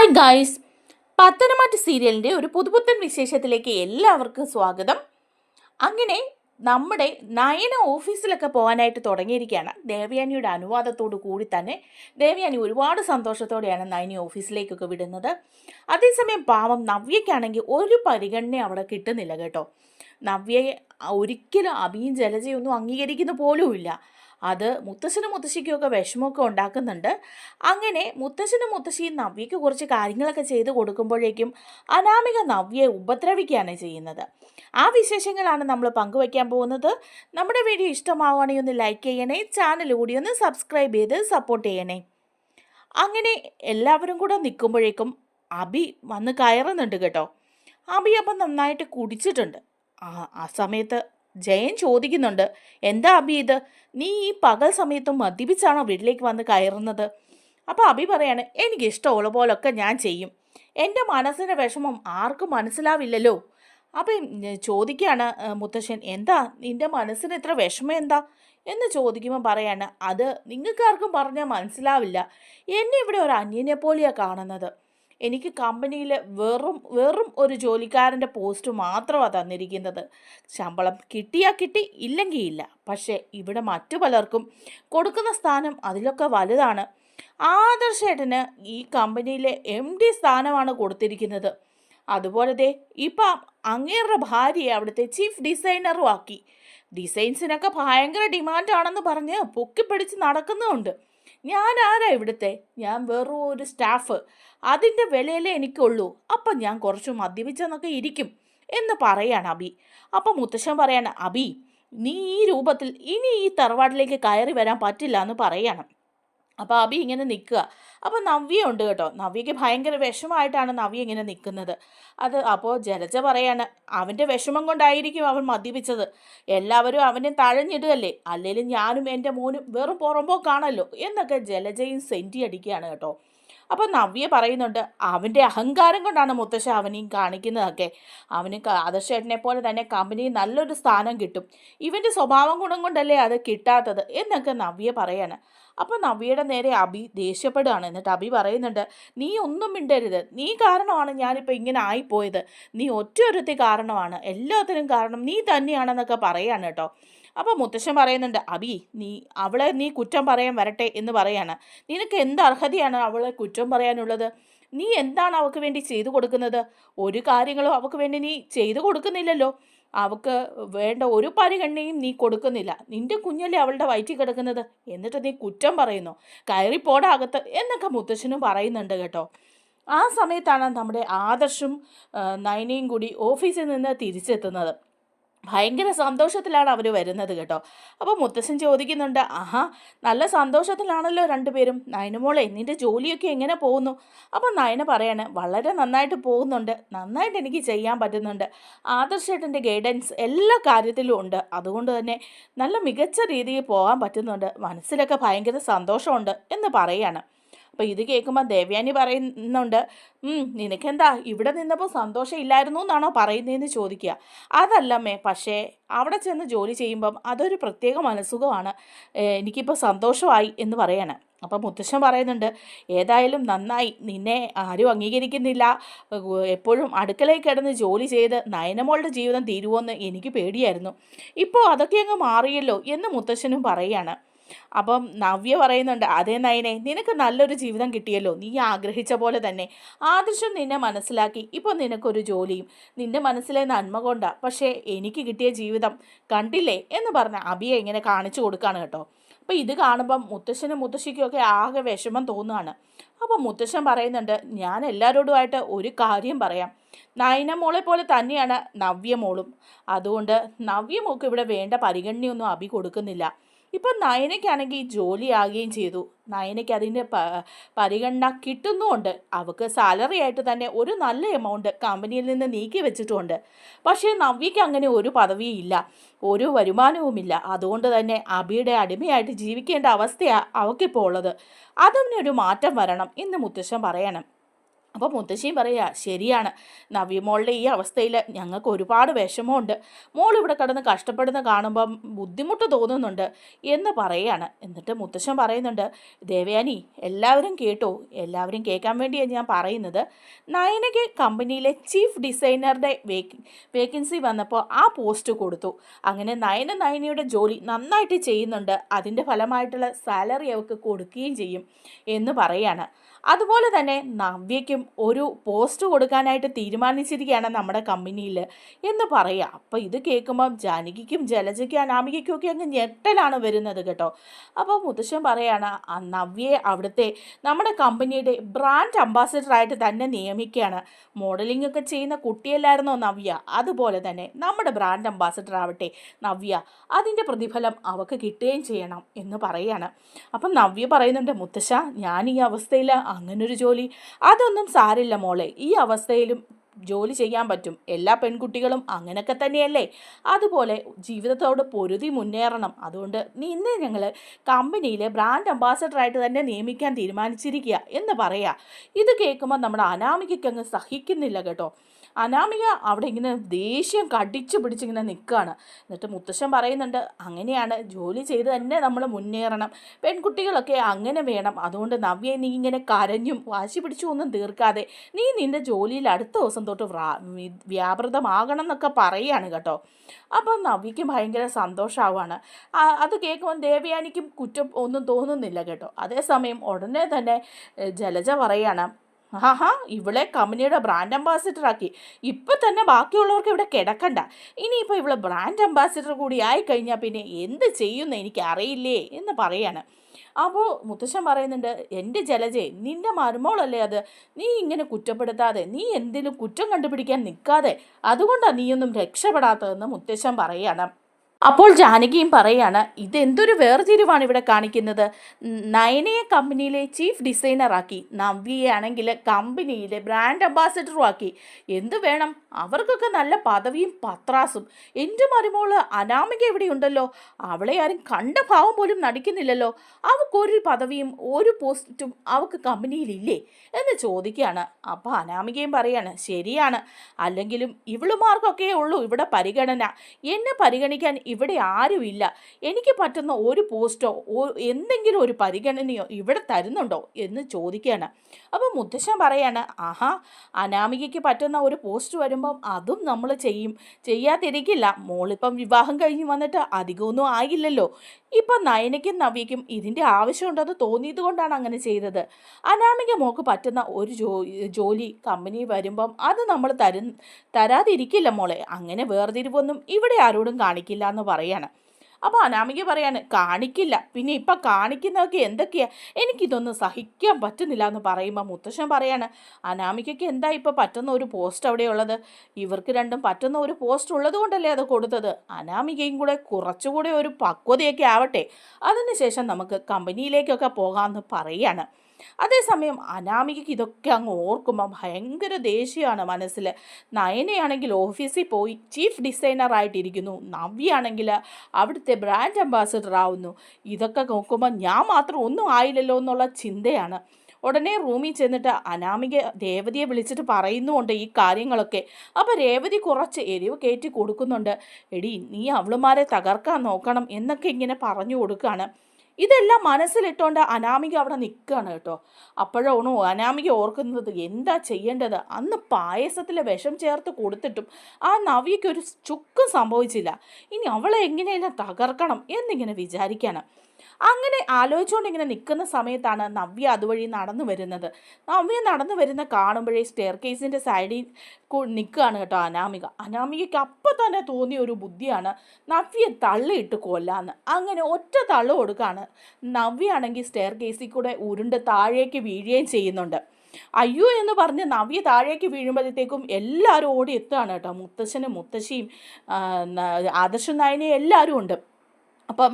Hi guys Pathanamthitta സീരിയലിന്റെ ഒരു പുതുപുത്തൻ വിശേഷത്തിലേക്ക് എല്ലാവർക്കും സ്വാഗതം. അങ്ങനെ നമ്മുടെ നയന ഓഫീസിലൊക്കെ പോകാനായിട്ട് തുടങ്ങിയിരിക്കുകയാണ്. ദേവയാനിയുടെ അനുവാദത്തോടു കൂടി തന്നെ ദേവയാനി ഒരുപാട് സന്തോഷത്തോടെയാണ് നയനി ഓഫീസിലേക്കൊക്കെ വിടുന്നത്. അതേസമയം പാവം നവ്യയ്ക്കാണെങ്കിൽ ഒരു പരിഗണന അവിടെ കിട്ടുന്നില്ല കേട്ടോ. നവ്യയെ ഒരിക്കലും അഭിയും ജലജയൊന്നും അംഗീകരിക്കുന്ന പോലുമില്ല. അത് മുത്തശ്ശനും മുത്തശ്ശിക്കുമൊക്കെ വിഷമമൊക്കെ ഉണ്ടാക്കുന്നുണ്ട്. അങ്ങനെ മുത്തശ്ശനും മുത്തശ്ശിയും നവ്യയ്ക്ക് കുറച്ച് കാര്യങ്ങളൊക്കെ ചെയ്ത് കൊടുക്കുമ്പോഴേക്കും അനാമിക നവ്യയെ ഉപദ്രവിക്കുകയാണ് ചെയ്യുന്നത്. ആ വിശേഷങ്ങളാണ് നമ്മൾ പങ്കുവയ്ക്കാൻ പോകുന്നത്. നമ്മുടെ വീഡിയോ ഇഷ്ടമാവുകയാണെങ്കിൽ ഒന്ന് ലൈക്ക് ചെയ്യണേ ചാനൽ കൂടി ഒന്ന് സബ്സ്ക്രൈബ് ചെയ്ത് സപ്പോർട്ട് ചെയ്യണേ. അങ്ങനെ എല്ലാവരും കൂടെ നിൽക്കുമ്പോഴേക്കും അബി വന്ന് കയറുന്നുണ്ട് കേട്ടോ. അബി അപ്പം നന്നായിട്ട് കുടിച്ചിട്ടുണ്ട്. ആ ആ സമയത്ത് ജയൻ ചോദിക്കുന്നുണ്ട് എന്താ അബി ഇത്? നീ ഈ പകൽ സമയത്തും മദ്യപിച്ചാണോ വീട്ടിലേക്ക് വന്ന് കയറുന്നത്? അപ്പോൾ അബി പറയാണ് എനിക്ക് ഇഷ്ടമുള്ള പോലൊക്കെ ഞാൻ ചെയ്യും. എന്റെ മനസ്സിന്റെ വിഷമം ആർക്കും മനസ്സിലാവില്ലല്ലോ. അപ്പം ചോദിക്കുകയാണ് മുത്തശ്ശൻ എന്താ? നിന്റെ മനസ്സിന് ഇത്ര വിഷമം എന്താ? എന്ന് ചോദിക്കുമ്പോൾ പറയാണ് അത് നിങ്ങൾക്കാർക്കും പറഞ്ഞാൽ മനസ്സിലാവില്ല. എന്നെ ഇവിടെ ഒരു അന്യനെ പോലെയാണ് കാണുന്നത്. എനിക്ക് കമ്പനിയിൽ വെറും വെറും ഒരു ജോലിക്കാരന്റെ പോസ്റ്റ് മാത്രമാണ് തന്നിരിക്കുന്നത്. ശമ്പളം കിട്ടിയാൽ കിട്ടി ഇല്ലെങ്കിൽ ഇല്ല. പക്ഷേ ഇവിടെ മറ്റു പലർക്കും കൊടുക്കുന്ന സ്ഥാനം അതിലൊക്കെ വലുതാണ്. ആദർശേട്ടന് ഈ കമ്പനിയിലെ എം ഡി സ്ഥാനമാണ് കൊടുത്തിരിക്കുന്നത്. അതുപോലെ ദേ ഇപ്പം അങ്ങേരുടെ ഭാര്യയെ അവിടുത്തെ ചീഫ് ഡിസൈനറും ആക്കി. ഡിസൈൻസിനൊക്കെ ഭയങ്കര ഡിമാൻഡാണെന്ന് പറഞ്ഞ് പൊക്കിപ്പിടിച്ച് നടക്കുന്നുമുണ്ട് ഞാൻ ആരാ ഇവിടുത്തെ? ഞാൻ വെറും ഒരു സ്റ്റാഫ്. അതിന്റെ വിലയിലേ എനിക്കുള്ളൂ. അപ്പം ഞാൻ കുറച്ച് മദ്യപിച്ചെന്നൊക്കെ ഇരിക്കും എന്ന് പറയാണ് അബി. അപ്പം മുത്തശ്ശൻ പറയാണ് അബി നീ ഈ രൂപത്തിൽ ഇനി ഈ തറവാട്ടിലേക്ക് കയറി വരാൻ പറ്റില്ല എന്ന് പറയണം. അപ്പോൾ അബി ഇങ്ങനെ നിൽക്കുക അപ്പോൾ നവ്യ ഉണ്ട് കേട്ടോ. നവ്യയ്ക്ക് ഭയങ്കര വിഷമമായിട്ടാണ് നവ്യ ഇങ്ങനെ നിൽക്കുന്നത് അത് അപ്പോൾ ജലജ പറയാണ് അവന്റെ വിഷമം കൊണ്ടായിരിക്കും അവൻ മദ്യപിച്ചത്. എല്ലാവരും അവനെ തഴഞ്ഞിടുകല്ലേ അല്ലെങ്കിലും ഞാനും എന്റെ മോനും വെറും പുറമ്പോക്കാണല്ലോ? എന്നൊക്കെ ജലജയും സെന്റി അടിക്കുകയാണ് കേട്ടോ. അപ്പോൾ നവ്യ പറയുന്നുണ്ട് അവന്റെ അഹങ്കാരം കൊണ്ടാണ് മുത്തശ്ശ അവനെയും കാണിക്കുന്നതൊക്കെ. അവന് ആദർശേട്ടനെ പോലെ തന്നെ കമ്പനിയിൽ നല്ലൊരു സ്ഥാനം കിട്ടും. ഇവന്റെ സ്വഭാവം ഗുണം കൊണ്ടല്ലേ അത് കിട്ടാത്തത്? എന്നൊക്കെ നവ്യ പറയാണ്. അപ്പോൾ നവ്യയുടെ നേരെ അബി ദേഷ്യപ്പെടുകയാണ്. എന്നിട്ട് അബി പറയുന്നുണ്ട് നീ ഒന്നും മിണ്ടരുത്. നീ കാരണമാണ് ഞാനിപ്പോൾ ഇങ്ങനെ ആയിപ്പോയത്. നീ ഒറ്റ ഒരുത്തി കാരണമാണ്. എല്ലാത്തിനും കാരണം നീ തന്നെയാണെന്നൊക്കെ പറയാണ് കേട്ടോ. അപ്പോൾ മുത്തശ്ശൻ പറയുന്നുണ്ട് അബി നീ അവളെ നീ കുറ്റം പറയാൻ വരട്ടെ എന്ന് പറയാണ്. നിനക്ക് എന്ത് അർഹതയാണ് അവളെ കുറ്റം പറയാനുള്ളത്? നീ എന്താണ് അവൾക്ക് വേണ്ടി ചെയ്തു കൊടുക്കുന്നത്? ഒരു കാര്യങ്ങളും അവൾക്ക് വേണ്ടി നീ ചെയ്തു കൊടുക്കുന്നില്ലല്ലോ. അവൾക്ക് വേണ്ട ഒരു പരിഗണനയും നീ കൊടുക്കുന്നില്ല. നിന്റെ കുഞ്ഞല്ലേ അവളുടെ വയറ്റിൽ കിടക്കുന്നത്? എന്നിട്ട് നീ കുറ്റം പറയുന്നു? കയറിപ്പോടാകത്ത് എന്നൊക്കെ മുത്തശ്ശനും പറയുന്നുണ്ട് കേട്ടോ. ആ സമയത്താണ് നമ്മുടെ ആദർശും നയനയും കൂടി ഓഫീസിൽ നിന്ന് തിരിച്ചെത്തുന്നത്. ഭയങ്കര സന്തോഷത്തിലാണ് അവർ വരുന്നത് കേട്ടോ. അപ്പോൾ മുത്തശ്ശൻ ചോദിക്കുന്നുണ്ട് ആഹാ നല്ല സന്തോഷത്തിലാണല്ലോ രണ്ടുപേരും. നയനമോളെ നിന്റെ ജോലിയൊക്കെ എങ്ങനെ പോകുന്നു? അപ്പോൾ നയന പറയാണ് വളരെ നന്നായിട്ട് പോകുന്നുണ്ട്. നന്നായിട്ട് എനിക്ക് ചെയ്യാൻ പറ്റുന്നുണ്ട്. ആദർശേട്ടന്റെ ഗൈഡൻസ് എല്ലാ കാര്യത്തിലും ഉണ്ട്. അതുകൊണ്ട് തന്നെ നല്ല മികച്ച രീതിയിൽ പോകാൻ പറ്റുന്നുണ്ട്. മനസ്സിലൊക്കെ ഭയങ്കര സന്തോഷമുണ്ട് എന്ന് പറയാണ്. അപ്പോൾ ഇത് കേൾക്കുമ്പോൾ ദേവ്യാനി പറയുന്നുണ്ട് "ഉം, നിനക്കെന്താ? ഇവിടെ നിന്നപ്പോൾ സന്തോഷം ഇല്ലായിരുന്നു എന്നാണോ പറയുന്നതെന്ന് ചോദിക്കുക. അതല്ലമ്മേ പക്ഷേ അവിടെ ചെന്ന് ജോലി ചെയ്യുമ്പം അതൊരു പ്രത്യേക മനസ്സുഖമാണ്. എനിക്കിപ്പോൾ സന്തോഷമായി എന്ന് പറയാണ്. അപ്പം മുത്തശ്ശൻ പറയുന്നുണ്ട് ഏതായാലും നന്നായി. നിന്നെ ആരും അംഗീകരിക്കുന്നില്ല. എപ്പോഴും അടുക്കളയിൽ കിടന്ന് ജോലി ചെയ്ത് നയനമോളുടെ ജീവിതം തീരുവോന്ന് എനിക്ക് പേടിയായിരുന്നു. ഇപ്പോൾ അതൊക്കെ അങ്ങ് മാറിയല്ലോ എന്ന് മുത്തശ്ശനും പറയാണ്. അപ്പം നവ്യ പറയുന്നുണ്ട് അതേ നയനെ നിനക്ക് നല്ലൊരു ജീവിതം കിട്ടിയല്ലോ. നീ ആഗ്രഹിച്ച പോലെ തന്നെ. ആദർശം നിന്നെ മനസ്സിലാക്കി. ഇപ്പോൾ നിനക്കൊരു ജോലിയും. നിന്റെ മനസ്സിലെ നന്മ കൊണ്ടാണ് പക്ഷേ എനിക്ക് കിട്ടിയ ജീവിതം കണ്ടില്ലേ? എന്ന് പറഞ്ഞ അബിയെ ഇങ്ങനെ കാണിച്ചു കൊടുക്കുകയാണ് കേട്ടോ. അപ്പോൾ ഇത് കാണുമ്പം മുത്തശ്ശനും മുത്തശ്ശിക്കും ഒക്കെ ആകെ വിഷമം തോന്നുകയാണ്. അപ്പോൾ മുത്തശ്ശൻ പറയുന്നുണ്ട് ഞാൻ എല്ലാവരോടുമായിട്ട് ഒരു കാര്യം പറയാം. നയന മോളെ പോലെ തന്നെയാണ് നവ്യ മോളും. അതുകൊണ്ട് നവ്യ മോൾക്ക് ഇവിടെ വേണ്ട പരിഗണനയൊന്നും അബി കൊടുക്കുന്നില്ല. ഇപ്പം നയനയ്ക്കാണെങ്കിൽ ജോലി ആകുകയും ചെയ്തു. നയനയ്ക്ക് അതിന്റെ പരിഗണന കിട്ടുന്നുമുണ്ട്. അവൾക്ക് സാലറി ആയിട്ട് തന്നെ ഒരു നല്ല എമൗണ്ട് കമ്പനിയിൽ നിന്ന് നീക്കി വെച്ചിട്ടുമുണ്ട് പക്ഷേ നവ്യയ്ക്ക് അങ്ങനെ ഒരു പദവിയും ഇല്ല. ഒരു വരുമാനവുമില്ല. അതുകൊണ്ട് തന്നെ അബിയുടെ അടിമയായിട്ട് ജീവിക്കേണ്ട അവസ്ഥയാണ് അവൾക്കിപ്പോൾ ഉള്ളത്. അതിനൊരു മാറ്റം വരണം എന്ന് മുത്തശ്ശൻ പറയണം. അപ്പോൾ മുത്തശ്ശിയും പറയുക ശരിയാണ്. നവ്യമോളുടെ ഈ അവസ്ഥയിൽ ഞങ്ങൾക്ക് ഒരുപാട് വിഷമമുണ്ട്. മോൾ ഇവിടെ കിടന്ന് കഷ്ടപ്പെടുന്ന കാണുമ്പം ബുദ്ധിമുട്ട് തോന്നുന്നുണ്ട് എന്ന് പറയുകയാണ് എന്നിട്ട് മുത്തശ്ശൻ പറയുന്നുണ്ട് ദേവയാനി എല്ലാവരും കേട്ടോ. എല്ലാവരും കേൾക്കാൻ വേണ്ടിയാണ് ഞാൻ പറയുന്നത്. നയനയ്ക്ക് കമ്പനിയിലെ ചീഫ് ഡിസൈനറുടെ വേക്ക് വേക്കൻസി വന്നപ്പോൾ ആ പോസ്റ്റ് കൊടുത്തു. അങ്ങനെ നയന നയനയുടെ ജോലി നന്നായിട്ട് ചെയ്യുന്നുണ്ട്. അതിന്റെ ഫലമായിട്ടുള്ള സാലറി അവർക്ക് കൊടുക്കുകയും ചെയ്യും എന്ന് പറയാണ്. അതുപോലെ തന്നെ നവ്യയ്ക്കും ഒരു പോസ്റ്റ് കൊടുക്കാനായിട്ട് തീരുമാനിച്ചിരിക്കുകയാണ് നമ്മുടെ കമ്പനിയിൽ എന്ന് പറയാം. അപ്പോൾ ഇത് കേൾക്കുമ്പം ജാനകിക്കും ജലജയ്ക്കും അനാമികയ്ക്കും ഒക്കെ അങ്ങ് ഞെട്ടലാണ് വരുന്നത് കേട്ടോ. അപ്പോൾ മുത്തശ്ശൻ പറയുകയാണ് ആ നവ്യയെ അവിടുത്തെ നമ്മുടെ കമ്പനിയുടെ ബ്രാൻഡ് അംബാസിഡറായിട്ട് തന്നെ നിയമിക്കുകയാണ്. മോഡലിംഗ് ഒക്കെ ചെയ്യുന്ന കുട്ടിയല്ലായിരുന്നോ നവ്യ? അതുപോലെ തന്നെ നമ്മുടെ ബ്രാൻഡ് അംബാസിഡർ ആവട്ടെ നവ്യ അതിന്റെ പ്രതിഫലം അവൾക്ക് കിട്ടുകയും ചെയ്യണം എന്ന് പറയാണ്. അപ്പം നവ്യ പറയുന്നുണ്ട് മുത്തശ്ശ ഞാൻ ഈ അവസ്ഥയിൽ അങ്ങനൊരു ജോലി. അതൊന്നും സാരില്ല മോളെ. ഈ അവസ്ഥയിലും ജോലി ചെയ്യാൻ പറ്റും. എല്ലാ പെൺകുട്ടികളും അങ്ങനെയൊക്കെ തന്നെയല്ലേ? അതുപോലെ ജീവിതത്തോട് പൊരുതി മുന്നേറണം. അതുകൊണ്ട് നീ ഇന്ന് ഞങ്ങൾ കമ്പനിയിലെ ബ്രാൻഡ് അംബാസഡറായിട്ട് തന്നെ നിയമിക്കാൻ തീരുമാനിച്ചിരിക്കുക എന്ന് പറയാ. ഇത് കേൾക്കുമ്പോൾ നമ്മുടെ അനാമികയ്ക്ക് അങ്ങ് സഹിക്കുന്നില്ല കേട്ടോ. അനാമിക അവിടെ ഇങ്ങനെ ദേഷ്യം കടിച്ചു പിടിച്ചിങ്ങനെ നിൽക്കുകയാണ് എന്നിട്ട് മുത്തശ്ശൻ പറയുന്നുണ്ട് അങ്ങനെയാണ് ജോലി ചെയ്ത് തന്നെ നമ്മൾ മുന്നേറണം. പെൺകുട്ടികളൊക്കെ അങ്ങനെ വേണം. അതുകൊണ്ട് നവ്യെ നീ ഇങ്ങനെ കരഞ്ഞും വാശി പിടിച്ചും ഒന്നും തീർക്കാതെ നീ നിന്റെ ജോലിയിൽ അടുത്ത ദിവസം തൊട്ട് വ്യാപൃതമാകണം എന്നൊക്കെ പറയുകയാണ് കേട്ടോ. അപ്പോൾ നവ്യയ്ക്ക് ഭയങ്കര സന്തോഷമാവാണ് അത് കേൾക്കുമ്പോൾ ദേവയാനിക്കും കുറ്റം ഒന്നും തോന്നുന്നില്ല കേട്ടോ. അതേസമയം ഉടനെ തന്നെ ജലജ പറയാണ് ആഹാ ഇവളെ കമ്പനിയുടെ ബ്രാൻഡ് അംബാസിഡർ ആക്കി. ഇപ്പം തന്നെ ബാക്കിയുള്ളവർക്ക് ഇവിടെ കിടക്കണ്ട. ഇനിയിപ്പോൾ ഇവളെ ബ്രാൻഡ് അംബാസിഡർ കൂടി ആയി കഴിഞ്ഞാൽ പിന്നെ എന്ത് ചെയ്യുമെന്ന് എനിക്ക് അറിയില്ലേ എന്ന് പറയാണ്. അപ്പോൾ മുത്തശ്ശൻ പറയുന്നുണ്ട് എന്റെ ജലജെ നിന്റെ മരുമോളല്ലേ അത്? നീ ഇങ്ങനെ കുറ്റപ്പെടുത്താതെ നീ എന്തെങ്കിലും കുറ്റം കണ്ടുപിടിക്കാൻ നിൽക്കാതെ അതുകൊണ്ടാണ് നീയൊന്നും രക്ഷപ്പെടാത്തതെന്ന് മുത്തശ്ശൻ പറയാണ്. അപ്പോൾ ജാനകിയും പറയാണ് ഇതെന്തൊരു വേർതിരിവാണ് ഇവിടെ കാണിക്കുന്നത്. നയനയെ കമ്പനിയിലെ ചീഫ് ഡിസൈനറാക്കി നവ്യയെ ആണെങ്കിൽ കമ്പനിയിലെ ബ്രാൻഡ് അംബാസിഡറും ആക്കി. എന്ത് വേണം? അവർക്കൊക്കെ നല്ല പദവിയും പത്രാസും. എന്റെ മരുമോൾ അനാമിക എവിടെയുണ്ടല്ലോ അവളെ ആരും കണ്ട ഭാവം പോലും നടിക്കുന്നില്ലല്ലോ. അവൾക്കൊരു പദവിയും ഒരു പോസ്റ്റും അവൾക്ക് കമ്പനിയിലില്ലേ? എന്ന് ചോദിക്കുകയാണ്. അപ്പോൾ അനാമികയും പറയാണ് ശരിയാണ്. അല്ലെങ്കിലും ഇവളുമാർക്കൊക്കെ ഉള്ളൂ ഇവിടെ പരിഗണന. എന്നെ പരിഗണിക്കാൻ ഇവിടെ ആരുമില്ല എനിക്ക് പറ്റുന്ന ഒരു പോസ്റ്റോ എന്തെങ്കിലും ഒരു പരിഗണനയോ ഇവിടെ തരുന്നുണ്ടോ എന്ന് ചോദിക്കുകയാണ്. അപ്പോൾ മുത്തശ്ശൻ പറയാണ് ആഹാ അനാമികയ്ക്ക് പറ്റുന്ന ഒരു പോസ്റ്റ് വരുമ്പം അതും നമ്മൾ ചെയ്യും. ചെയ്യാതിരിക്കില്ല. മോളിപ്പം വിവാഹം കഴിഞ്ഞ് വന്നിട്ട് അധികമൊന്നും ആയില്ലല്ലോ. ഇപ്പം നയനയ്ക്കും നവ്യയ്ക്കും ഇതിന്റെ ആവശ്യമുണ്ടെന്ന് തോന്നിയത് കൊണ്ടാണ് അങ്ങനെ ചെയ്തത്. അനാമിക മോക്ക് പറ്റുന്ന ഒരു ജോലി കമ്പനി വരുമ്പം അത് നമ്മൾ തരും തരാതിരിക്കില്ല മോളെ. അങ്ങനെ വേർതിരിവൊന്നും ഇവിടെ ആരോടും കാണിക്കില്ല എന്ന് പറയാണ്. അപ്പോൾ അനാമിക പറയാണ് കാണിക്കില്ല. പിന്നെ ഇപ്പം കാണിക്കുന്നതൊക്കെ എന്തൊക്കെയാ? എനിക്കിതൊന്നും സഹിക്കാൻ പറ്റുന്നില്ല എന്ന് പറയുമ്പോൾ മുത്തശ്ശൻ പറയാണ് അനാമികയ്ക്ക് എന്താ ഇപ്പോൾ പറ്റുന്ന ഒരു പോസ്റ്റ് അവിടെ ഉള്ളത്? ഇവർക്ക് രണ്ടും പറ്റുന്ന ഒരു പോസ്റ്റ് ഉള്ളത് കൊണ്ടല്ലേ അത് കൊടുത്തത്? അനാമികയും കൂടെ കുറച്ചുകൂടെ ഒരു പക്വതയൊക്കെ ആവട്ടെ. അതിനുശേഷം നമുക്ക് കമ്പനിയിലേക്കൊക്കെ പോകാമെന്ന് പറയാണ്. അതേസമയം അനാമികയ്ക്ക് ഇതൊക്കെ അങ്ങ് ഓർക്കുമ്പോൾ ഭയങ്കര ദേഷ്യമാണ് മനസ്സിൽ നയനയാണെങ്കിൽ ഓഫീസിൽ പോയി ചീഫ് ഡിസൈനറായിട്ടിരിക്കുന്നു നവ്യാണെങ്കിൽ അവിടുത്തെ ബ്രാൻഡ് അംബാസിഡർ ആവുന്നു. ഇതൊക്കെ നോക്കുമ്പോൾ ഞാൻ മാത്രം ഒന്നും ആയില്ലല്ലോ എന്നുള്ള ചിന്തയാണ്. ഉടനെ റൂമിൽ ചെന്നിട്ട് അനാമിക രേവതിയെ വിളിച്ചിട്ട് പറയുന്നുമുണ്ട് ഈ കാര്യങ്ങളൊക്കെ. അപ്പോൾ രേവതി കുറച്ച് എരിവ് കയറ്റി കൊടുക്കുന്നുണ്ട്. എടി നീ അവളുമാരെ തകർക്കാൻ നോക്കണം എന്നൊക്കെ ഇങ്ങനെ പറഞ്ഞു കൊടുക്കുകയാണ് ഇതെല്ലാം മനസ്സിലിട്ടുകൊണ്ട് അനാമിക അവിടെ നിൽക്കുകയാണ് കേട്ടോ. അപ്പോഴാണോ അനാമിക ഓർക്കുന്നത് എന്താ ചെയ്യേണ്ടത്? അന്ന് പായസത്തിൽ വിഷം ചേർത്ത് കൊടുത്തിട്ടും ആ നവിക്ക് ഒരു ചുക്കും സംഭവിച്ചില്ല. ഇനി അവളെ എങ്ങനെയെല്ലാം തകർക്കണം എന്നിങ്ങനെ വിചാരിക്കാണ്. അങ്ങനെ ആലോചിച്ചുകൊണ്ട് ഇങ്ങനെ നിൽക്കുന്ന സമയത്താണ് നവ്യ അതുവഴി നടന്നു വരുന്നത്. നവ്യ നടന്നു വരുന്ന കാണുമ്പോഴേ സ്റ്റെയർ കേസിന്റെ സൈഡിൽ നിൽക്കുകയാണ് കേട്ടോ അനാമിക. അനാമികയ്ക്ക് അപ്പം തന്നെ തോന്നിയ ഒരു ബുദ്ധിയാണ് നവ്യ തള്ളിയിട്ട് കൊല്ലാന്ന്. അങ്ങനെ ഒറ്റ തള്ളു കൊടുക്കുകയാണ് നവ്യ ആണെങ്കിൽ സ്റ്റെയർ കേസിൽ കൂടെ ഉരുണ്ട് താഴേക്ക് വീഴുകയും ചെയ്യുന്നുണ്ട്. അയ്യോ എന്ന് പറഞ്ഞ് നവ്യ താഴേക്ക് വീഴുമ്പോഴത്തേക്കും എല്ലാവരും ഓടി എത്തുകയാണ് കേട്ടോ. മുത്തശ്ശനും മുത്തശ്ശിയും ആദർശനായനെയും എല്ലാവരും ഉണ്ട്. അപ്പം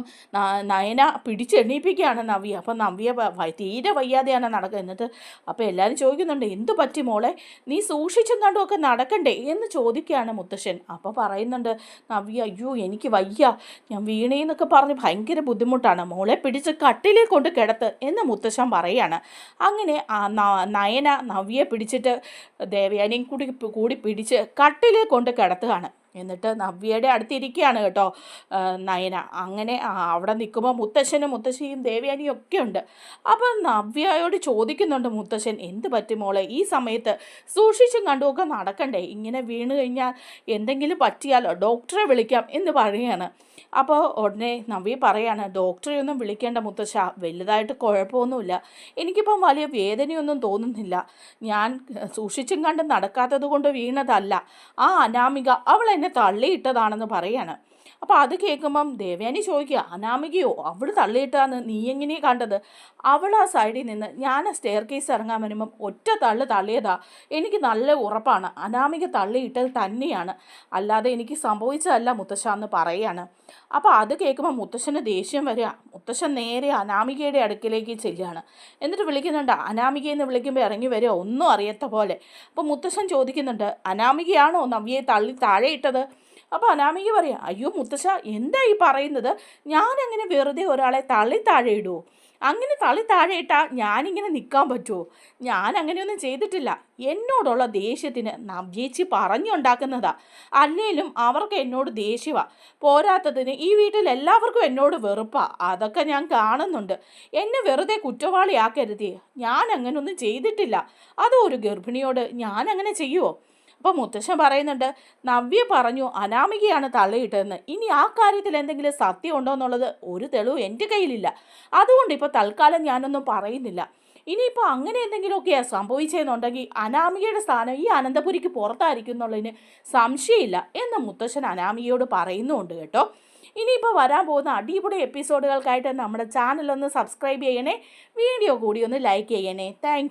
നയന പിടിച്ചെണ്ണീപ്പിക്കുകയാണ് നവ്യ. അപ്പം നവ്യ തീരെ വയ്യാതെയാണ് നടക്കുക എന്നിട്ട് അപ്പോൾ എല്ലാവരും ചോദിക്കുന്നുണ്ട് എന്തു പറ്റി മോളെ? നീ സൂക്ഷിച്ചും കണ്ടുമൊക്കെ നടക്കണ്ടേ? എന്ന് ചോദിക്കുകയാണ് മുത്തശ്ശൻ. അപ്പോൾ പറയുന്നുണ്ട് നവ്യ അയ്യോ എനിക്ക് വയ്യ. ഞാൻ വീണേന്നൊക്കെ പറഞ്ഞ് ഭയങ്കര ബുദ്ധിമുട്ടാണ്. മോളെ പിടിച്ച് കട്ടിലേ കൊണ്ട് കിടത്ത് എന്ന് മുത്തശ്ശൻ പറയാണ് അങ്ങനെ നയന നവ്യെ പിടിച്ചിട്ട് ദേവയാനിയും കൂടി കൂടി പിടിച്ച് കട്ടിലേ കൊണ്ട് കിടത്തുകയാണ്. എന്നിട്ട് നവ്യയുടെ അടുത്തിരിക്കുകയാണ് കേട്ടോ നയന. അങ്ങനെ അവിടെ നിൽക്കുമ്പോൾ മുത്തശ്ശനും മുത്തശ്ശിയും ദേവയാനിയും ഒക്കെ ഉണ്ട്. അപ്പോൾ നവ്യയോട് ചോദിക്കുന്നുണ്ട് മുത്തശ്ശൻ എന്ത് പറ്റും മോളെ? ഈ സമയത്ത് സൂക്ഷിച്ചും കണ്ടുമൊക്കെ നടക്കണ്ടേ? ഇങ്ങനെ വീണ് കഴിഞ്ഞാൽ എന്തെങ്കിലും പറ്റിയാലോ? ഡോക്ടറെ വിളിക്കാം എന്ന് പറയുകയാണ്. അപ്പോൾ ഉടനെ നവ്യ പറയാണ് ഡോക്ടറെ ഒന്നും വിളിക്കേണ്ട മുത്തശ്ശ വലുതായിട്ട് കുഴപ്പമൊന്നുമില്ല. എനിക്കിപ്പം വലിയ വേദനയൊന്നും തോന്നുന്നില്ല. ഞാൻ സൂക്ഷിച്ചും കണ്ടും നടക്കാത്തത് കൊണ്ട് വീണതല്ല. ആ അനാമിക അവൾ എന്നെ തള്ളിയിട്ടതാണെന്ന് പറയാണ്. അപ്പോൾ അത് കേൾക്കുമ്പം ദേവയാനി ചോദിക്കുക അനാമികയോ അവൾ തള്ളിയിട്ടാന്ന് നീ എങ്ങനെയാ കണ്ടത്? അവൾ ആ സൈഡിൽ നിന്ന് ഞാൻ ആ സ്റ്റെയർ കേസ് ഇറങ്ങാൻ വരുമ്പം ഒറ്റ തള്ളു തള്ളിയതാ. എനിക്ക് നല്ല ഉറപ്പാണ്. അനാമിക തള്ളിയിട്ടത് തന്നെയാണ്. അല്ലാതെ എനിക്ക് സംഭവിച്ചതല്ല മുത്തശ്ശ എന്ന് പറയുകയാണ് അപ്പോൾ അത് കേൾക്കുമ്പോൾ മുത്തശ്ശന് ദേഷ്യം വരിക. മുത്തശ്ശൻ നേരെ അനാമികയുടെ അടുക്കിലേക്ക് ചെല്ലുകയാണ്. എന്നിട്ട് വിളിക്കുന്നുണ്ട് അനാമികയെന്ന് വിളിക്കുമ്പോൾ ഇറങ്ങി വരിക. ഒന്നും അറിയാത്ത പോലെ. അപ്പോൾ മുത്തശ്ശൻ ചോദിക്കുന്നുണ്ട് അനാമികയാണോ നവ്യയെ തള്ളി താഴെ ഇട്ടത് അപ്പോൾ അനാമിക പറയാം അയ്യോ മുത്തശ്ശ എന്താ ഈ പറയുന്നത്? ഞാനങ്ങനെ വെറുതെ ഒരാളെ തള്ളി താഴെ ഇടുമോ അങ്ങനെ തള്ളി താഴെ ഇട്ടാൽ ഞാനിങ്ങനെ നിൽക്കാൻ പറ്റുമോ ഞാൻ അങ്ങനെയൊന്നും ചെയ്തിട്ടില്ല. എന്നോടുള്ള ദേഷ്യത്തിന് നവ്യേച്ചി പറഞ്ഞുണ്ടാക്കുന്നതാ. അല്ലേലും അവർക്ക് എന്നോട് ദേഷ്യവാ. പോരാത്തതിന് ഈ വീട്ടിൽ എല്ലാവർക്കും എന്നോട് വെറുപ്പാ. അതൊക്കെ ഞാൻ കാണുന്നുണ്ട്. എന്നെ വെറുതെ കുറ്റവാളിയാക്കരുതേ. ഞാൻ അങ്ങനെയൊന്നും ചെയ്തിട്ടില്ല. അതോ ഒരു ഗർഭിണിയോട് ഞാൻ അങ്ങനെ ചെയ്യുമോ അപ്പോൾ മുത്തശ്ശൻ പറയുന്നുണ്ട് നവ്യ പറഞ്ഞു അനാമികയാണ് തള്ളിയിട്ടതെന്ന്. ഇനി ആ കാര്യത്തിൽ എന്തെങ്കിലും സത്യം ഉണ്ടോ എന്നുള്ളത് ഒരു തെളിവ് എന്റെ കയ്യിലില്ല. അതുകൊണ്ട് ഇപ്പോൾ തൽക്കാലം ഞാനൊന്നും പറയുന്നില്ല. ഇനിയിപ്പോൾ അങ്ങനെ എന്തെങ്കിലുമൊക്കെയാണ് സംഭവിച്ചതെന്നുണ്ടെങ്കിൽ അനാമികയുടെ സ്ഥാനം ഈ അനന്തപുരിക്ക് പുറത്തായിരിക്കും എന്നുള്ളതിന് സംശയമില്ല എന്ന് മുത്തശ്ശൻ അനാമികയോട് പറയുന്നുമുണ്ട് കേട്ടോ. ഇനിയിപ്പോൾ വരാൻ പോകുന്ന അടിപൊളി എപ്പിസോഡുകൾക്കായിട്ട് നമ്മുടെ ചാനലൊന്ന് സബ്സ്ക്രൈബ് ചെയ്യണേ. വീഡിയോ കൂടി ഒന്ന് ലൈക്ക് ചെയ്യണേ. താങ്ക്